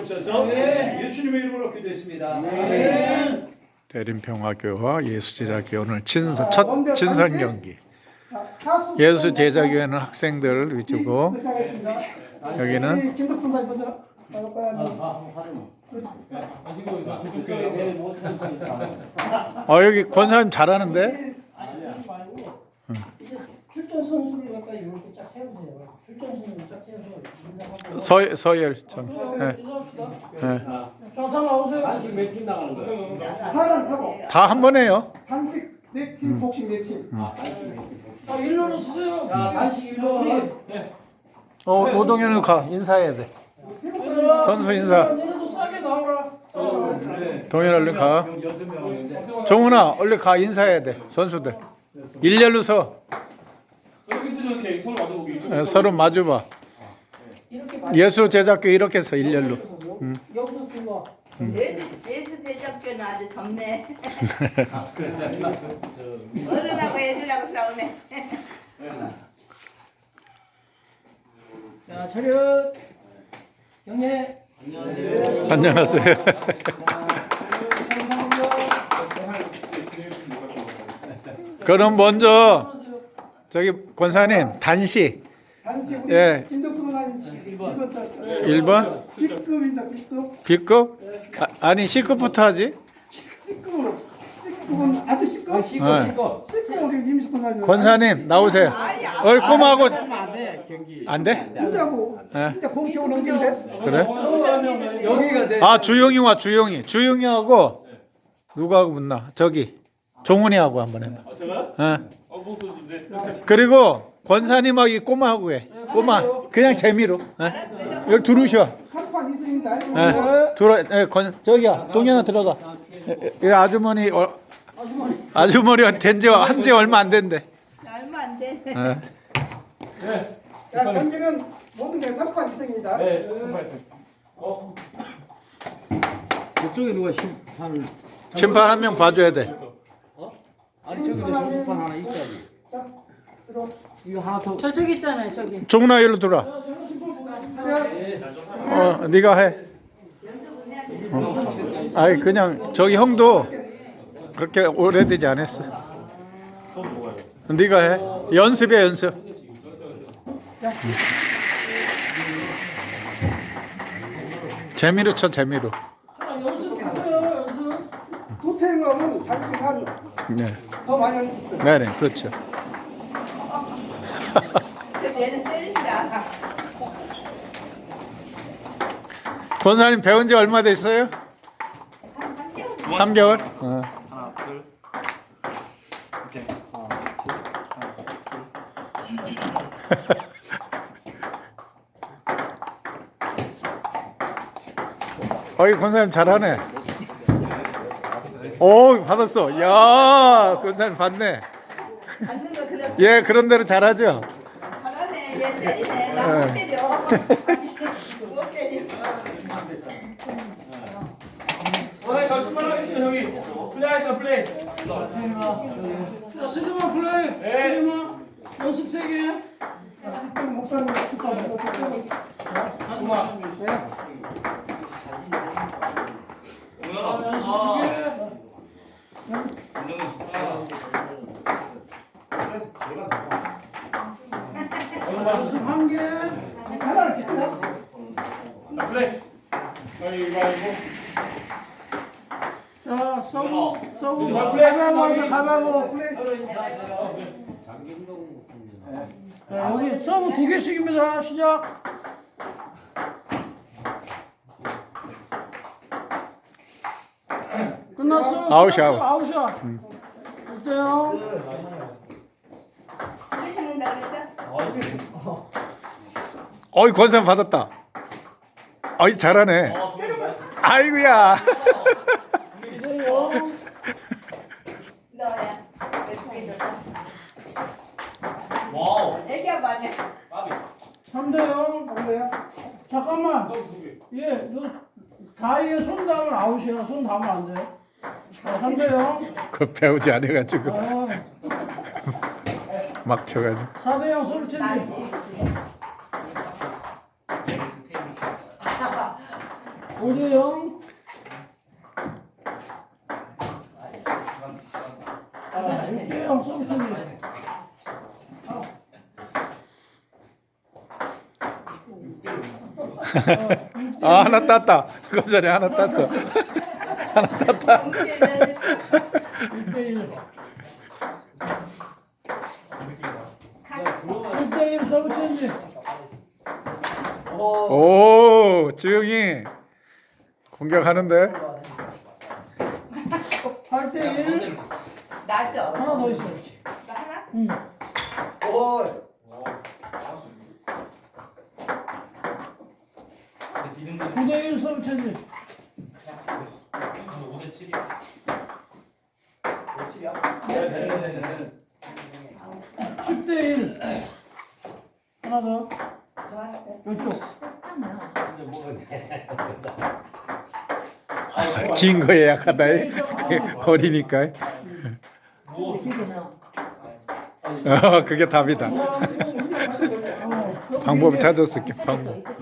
주옵소서. 네. 예수님의 이름으로 기도했습니다. 대림평화교와 예수제자교회 오늘 친선 첫 친선 경기. 예수 제자교회는 학생들 위주고 여기는 김덕순 다 먼저 나올까요? 어 여기 권사님 잘하는데 출전 선수를 갖다 이렇게 쫙 세우세요. 출전 선수를 쫙 세워서 인사하고. 서 서열 좀. 예. 예. 자, 다 나오세요. 단식 몇팀 나가는 거예요? 사람 사고 다 한번 해요. 단식 네 팀, 복식 네 팀. 자, 일로로 쓰세요. 자, 단식 일로. 네. 어 오동현은 가 인사해야 돼. 얘들아, 선수 인사. 너네도 싸게 나오라. 동현 얼른 가. 여섯 명 왔는데. 정훈아 얼른 가 인사해야 돼. 선수들. 일렬로 서. 여기서 저렇게 예, 서로 마주봐. 예수 제자교회 이렇게 서 일렬로. 여기서 그거 예수, 대적교는 아주 젊네. 어른하고 애들하고 싸우네. 자 차렷 경례 안녕하세요. 그럼 먼저 저기 권사님 단식 단식 우리 예. 김덕순 한 1번. 1번 B급입니다 B급. B급? 아, 아니 C급부터 하지. C급은 없어. C급은 아주 C급. 네. C급. 우리 임식권 가지고 권사님 나오세요. 얼끔하고 안 돼? 혼자고. 네. 혼자 공교 넘긴데? 그래? 여기가 돼. 아 주용이 와 주용이. 주용이하고 누구하고 붙나? 저기 종훈이하고 한번 해봐. 아, 제가요? 어. 어, 뭐, 그, 네. 그리고 권사님하고 이 꼬마하고 해. 꼬마 그냥 재미로. 어? 여기 들으셔. 3판 2승입니다 예. 들어. 예, 권 저기야 동현아 들어가. 예, 예, 아주머니 어, 아주머니가 된지 한지 얼마 안 된대. 얼마 안 돼. 예. 자 경기는 모든 게 3판 2승입니다 네. 어, 저쪽에 누가 심판을? 심판 한 명 봐줘야 돼. 아니 저기도 심판 하나 있어야지. 이거 하나 더. 저, 저기 있잖아요, 저기. 종훈아 일로 들어. 어, 네가 해. 어. 아니 그냥 저기 형도 그렇게 오래되지 않았어. 네가 해. 연습이야 연습. 재미로 쳐 재미로. 자, 연습 하세요, 연습. 두 팀하면 단식 한 더 네, 많이 할 수 있어요 네, 네, 그렇죠. 얘는 때린다. 권사님 배운 지 얼마 됐어요? 3개월? 어. 어이 권사님 잘하네. 오 받았어. 야 권사님 받네. 받는 거 그렇게 예 그런 대로 잘하죠. 잘하네. 얘 때리네. 나못 때려. 못 때려. 원하니 가 출발하겠습니다, 형이. 플레이하겠습니다, 플레이. 자, 스리마 플레이. 네. 스리마. 연습 세 개. 목사님 자, 연습 두 개. 연습 한 개. 하나 있어요 자, 플레이. 가위바위보. 자, 서브, 서브. 자, 플레이. 가위바위보 하세요, 가위바위보. 자, 여기 서브 두 개씩입니다. 시작. 끝났어? 아웃이야, 끝났어? 아웃이야. 어때요? 그러시는다 그랬죠? 어이 권사님 받았다. 어이 잘하네. 아이고야. 너야. 예쁘게 줬다. 와우. 애기하고 아니야. 3대 0. 안돼요 잠깐만. 예, 너 다이에 손 닿으면 아웃이야. 손 닿으면 안 돼. 자, 3대 0. 그 배우지 않아가지고 아, 막 쳐가지고. 4대 0 소리 치지. 5대 0. 아, 6대 0 서브텐. 아 하나 땄다. 그 전에 하나 땄어. 6대 1. 6대 1 서브텐. 오 주영이 공격하는데. 8대 1. 나죠? 하나 더 있어. 나 하나? 응. 오. 9대 1 서브텐. 5대 7이야. 네네네네. 10대 1. 하나 더. 이쪽. 긴 거에 약하다. 거리니까. 어, 그게 답이다. 방법 찾았을 게 방법. 끝.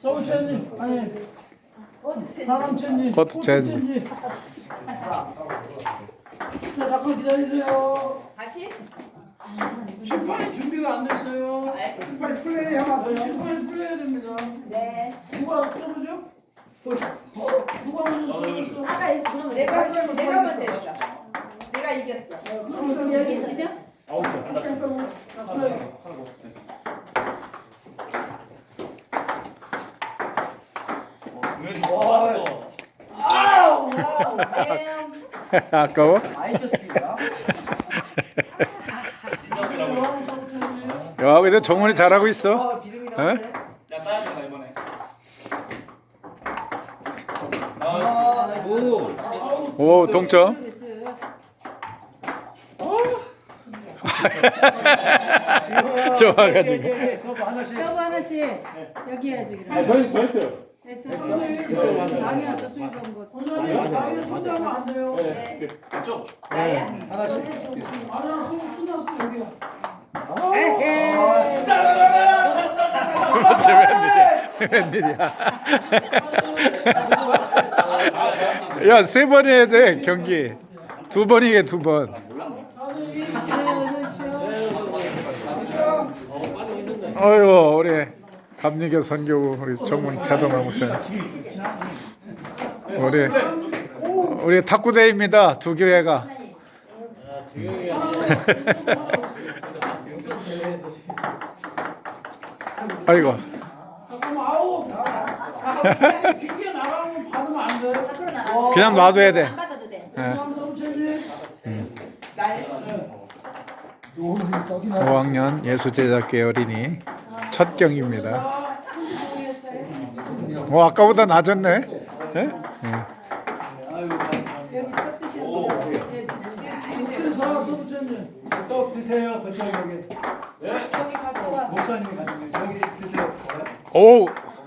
서브 첸지 아니 첸지 코트 첸지. 자 잠깐 기다리세요 다시? 심판이 준비가 안 됐어요 빨리 플레이 더. 심판이 풀려야 됩니다 네. 누가 써보죠? 누가 먼저 써보죠? 아까 내가, 내가 먼저 했어. 내가 이겼어. 여기 있으죠? 그래 아우, 아우, damn. 아까워? 아이셨습니다. 야, 근데 정훈이 잘하고 있어. 어. 아, 오. 오, 동점. 좋아가지고. 서브 하나씩. 여기 해야지 그럼. 아 저희 저했 어요. 됐어. 그쪽 맞아. 아니야 저쪽에서 온 거. 원장님 나이 손대하면 안 돼요 네. 그쪽. 나야? 하나씩. 아니야 손 끝났어 여기야 어째 웬일이야? 웬일이야? 야, 세번 해야 돼, 경기. 두 번이게 두 번. 어이구, 우리 감리교 선교부 우리 정문 태동아 목사님. 우리 우리 탁구대입니다. 두 교회가. 아이고. 그냥 놔둬야 돼. 첸지 5학년 예수제자교회 어린이 첫 경입니다. 어, 아까보다 낮았네. 첸지 또 드세요. 여기. 목사님이 가지고 여기 드세요. 오,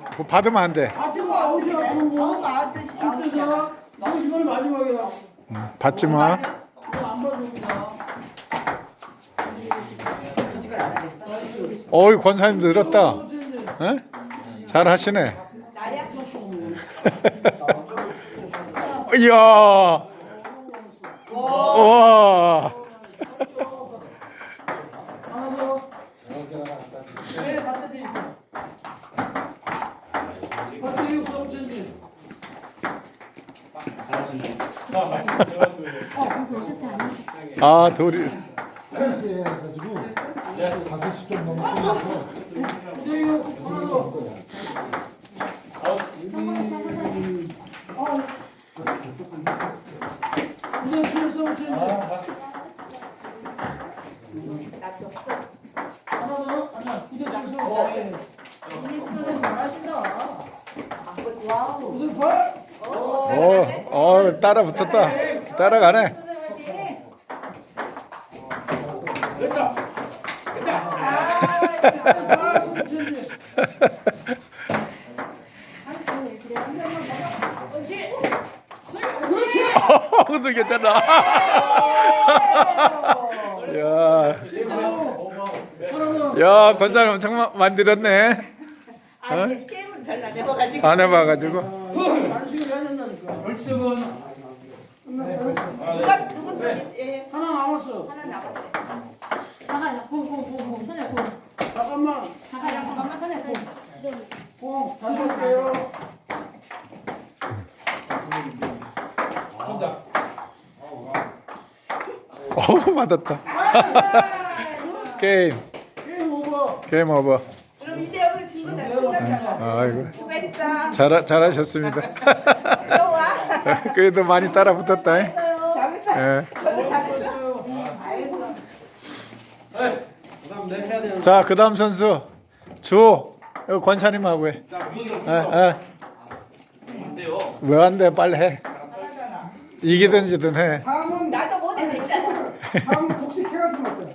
그거 받으면 안 돼. 아티고 어이 권사님 늘었다. 예? 잘 하시네. 이야. 와. 아, 돌이. 3시에 해가지고 5시 좀 넘게 끝나서 받대 육 하나 더. 이제 칠 서브 첸지 나 줬어. 하나 더. 아니야, 이제 칠 서브 첸지 미스터는 잘하신다. 와우. 구대 팔. 어, 어, 따라 붙었다. 따라가네. 미스터는 화이팅. 팔 서브 어, 괜찮아. 야. 야, 와 권사님 엄청 마- 만들었네. 아니 게임을 별로 안 해봐가지고. 안 해봐가지고. 벌칙은 누가 누구 예 하나 남았어. 하나 남았어요. 잠깐, 공, 손에 공. 잠깐만. 잠깐, 잠깐만, 손에 공. 공 다시 올게요. 혼자. 맞았다. 게임 게임 오버. 게임 오버. 그럼 이제 우리 친구들 끝났잖아. 아이고 수고했다. 잘 잘하셨습니다. 그래도 많이 따라 붙었다. 예. 네. 자 그다음 선수 주 이거 권사님하고 해. 예, 예. 안 돼요. 왜안 돼? 빨리 해. 이기든 지든 해. 다음은 나도 못해서 있잖아. 복식 체감 좀?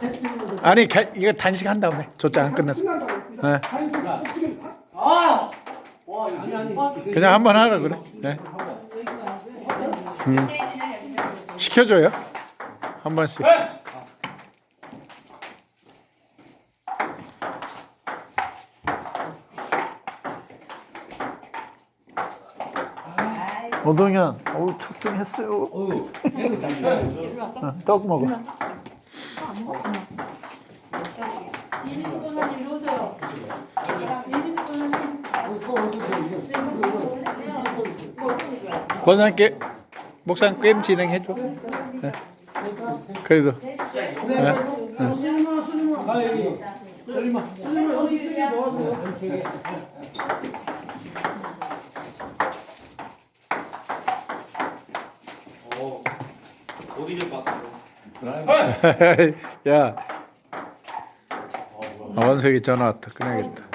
게스트 아니 개- 이거 단식 한 다음에 조짜 안 끝났어. 예. 한식 복식은 아! 와, 아니 아니. 그냥 한 번 하라 그래. 네. 음. 시켜줘요. 한 번씩. 네. 오동현, 어우 첫승 했어요. 어, 떡 먹어. 권상 게 목상 게임 진행해 줘. 네. 그래도 네. 수님아, 수님아. 아이. 썰마. 수님아 연습생이 도와줘요. 어. 어디 좀 봤어. 야 원석이 전화 왔다. 끊어야겠다.